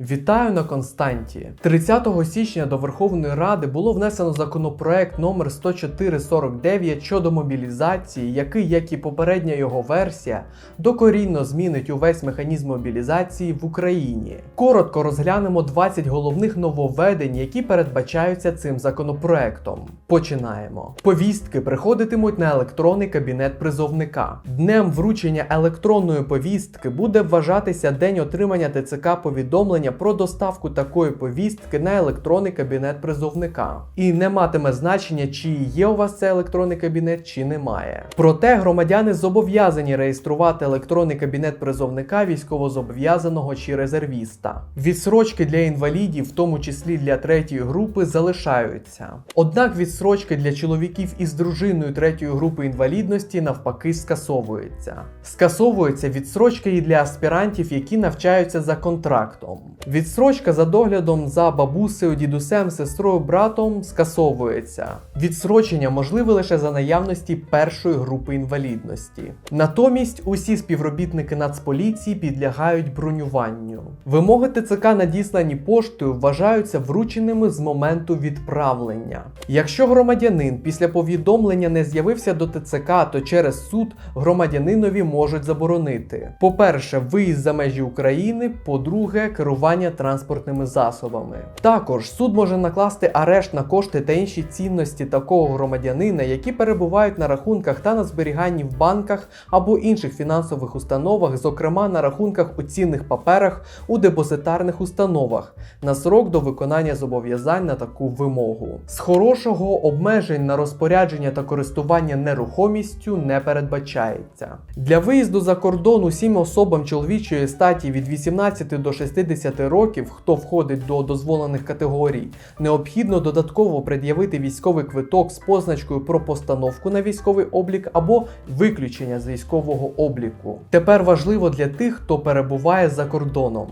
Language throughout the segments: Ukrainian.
Вітаю на Константі. 30 січня до Верховної Ради було внесено законопроект номер 10449 щодо мобілізації, який, як і попередня його версія, докорінно змінить увесь механізм мобілізації в Україні. Коротко розглянемо 20 головних нововведень, які передбачаються цим законопроектом. Починаємо. Повістки приходитимуть на електронний кабінет призовника. Днем вручення електронної повістки буде вважатися день отримання ТЦК повідомлення про доставку такої повістки на електронний кабінет призовника. І не матиме значення, чи є у вас цей електронний кабінет, чи немає. Проте громадяни зобов'язані реєструвати електронний кабінет призовника військовозобов'язаного чи резервіста. Відсрочки для інвалідів, в тому числі для третьої групи, залишаються. Однак відсрочки для чоловіків із дружиною третьої групи інвалідності навпаки скасовуються. Скасовуються відсрочки і для аспірантів, які навчаються за контрактом. Відсрочка за доглядом за бабусею, дідусем, сестрою, братом скасовується. Відсрочення можливе лише за наявності першої групи інвалідності. Натомість усі співробітники Нацполіції підлягають бронюванню. Вимоги ТЦК надіслані поштою вважаються врученими з моменту відправлення. Якщо громадянин після повідомлення не з'явився до ТЦК, то через суд громадянинові можуть заборонити: по-перше, виїзд за межі України, по-друге, керування транспортними засобами. Також суд може накласти арешт на кошти та інші цінності такого громадянина, які перебувають на рахунках та на зберіганні в банках або інших фінансових установах, зокрема на рахунках у цінних паперах у депозитарних установах, на срок до виконання зобов'язань на таку вимогу. З хорошого обмежень на розпорядження та користування нерухомістю не передбачається. Для виїзду за кордон усім особам чоловічої статі від 18 до 60 років, хто входить до дозволених категорій, необхідно додатково пред'явити військовий квиток з позначкою про постановку на військовий облік або виключення з військового обліку. Тепер важливо для тих, хто перебуває за кордоном.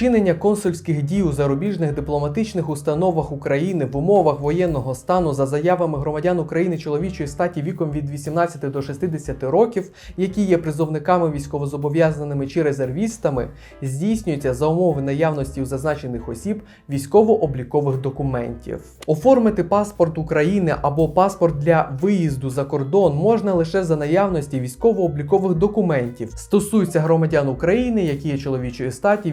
Вчинення консульських дій у зарубіжних дипломатичних установах України в умовах воєнного стану за заявами громадян України чоловічої статі віком від 18 до 60 років, які є призовниками військовозобов'язаними чи резервістами, здійснюється за умови наявності у зазначених осіб військово-облікових документів. Оформити паспорт України або паспорт для виїзду за кордон можна лише за наявності військово-облікових документів. Стосується громадян України, які є чоловічої статі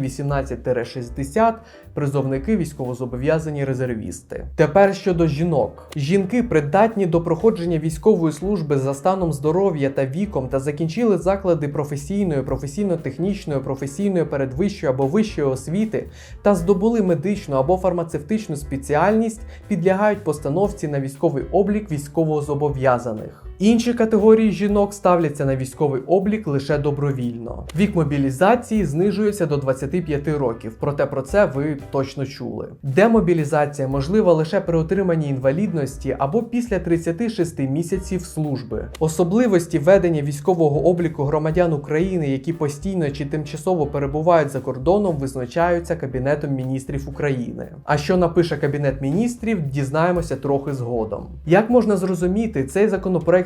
18-60, призовники військовозобов'язані резервісти. Тепер щодо жінок. Жінки придатні до проходження військової служби за станом здоров'я та віком та закінчили заклади професійної, професійно-технічної, професійної передвищої або вищої освіти та здобули медичну або фармацевтичну спеціальність, підлягають постановці на військовий облік військовозобов'язаних. Інші категорії жінок ставляться на військовий облік лише добровільно. Вік мобілізації знижується до 25 років, проте про це ви точно чули. Демобілізація можлива лише при отриманні інвалідності або після 36 місяців служби. Особливості ведення військового обліку громадян України, які постійно чи тимчасово перебувають за кордоном, визначаються Кабінетом міністрів України. А що напише Кабінет міністрів, дізнаємося трохи згодом. Як можна зрозуміти, цей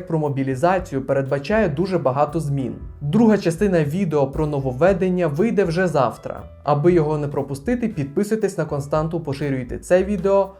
законопроект про мобілізацію передбачає дуже багато змін. Друга частина відео про нововведення вийде вже завтра. Аби його не пропустити, підписуйтесь на константу, поширюйте це відео,